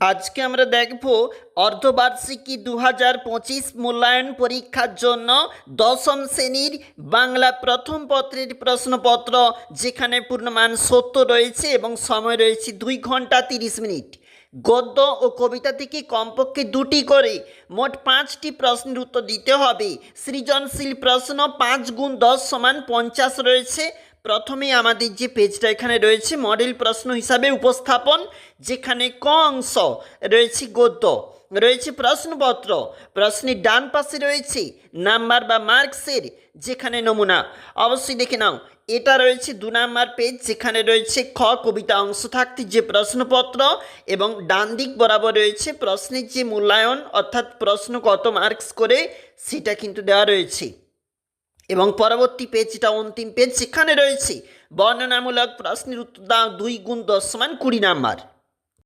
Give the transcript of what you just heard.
আজকে আমরা দেখব অর্ধবার্ষিকী দু হাজার পঁচিশ মূল্যায়ন পরীক্ষার জন্য দশম শ্রেণির বাংলা প্রথম পত্রের প্রশ্নপত্র, যেখানে পূর্ণমান সত্য রয়েছে এবং সময় রয়েছে দুই ঘণ্টা তিরিশ মিনিট। গদ্য ও কবিতা থেকে কমপক্ষে দুটি করে মোট পাঁচটি প্রশ্নের উত্তর দিতে হবে। সৃজনশীল প্রশ্ন পাঁচ গুণ দশ সমান পঞ্চাশ রয়েছে। প্রথমে আমাদের যে পেজটা এখানে রয়েছে, মডেল প্রশ্ন হিসাবে উপস্থাপন, যেখানে ক অংশ রয়েছে গদ্য, রয়েছে প্রশ্নপত্র, প্রশ্নের ডান পাশে রয়েছে নাম্বার বা মার্কসের যেখানে নমুনা। অবশ্যই দেখে নাও, এটা রয়েছে দু নাম্বার পেজ, যেখানে রয়েছে খ কবিতা অংশ থাকতে যে প্রশ্নপত্র এবং ডান দিক বরাবর রয়েছে প্রশ্নের যে মূল্যায়ন, অর্থাৎ প্রশ্ন কত মার্কস করে, সেটা কিন্তু দেওয়া রয়েছে। এবং পরবর্তী পেজটা অন্তিম পেজ, সেখানে রয়েছে বর্ণনামূলক প্রশ্নের উত্তর দাও, দুই গুণ দশ সমান কুড়ি নাম্বার।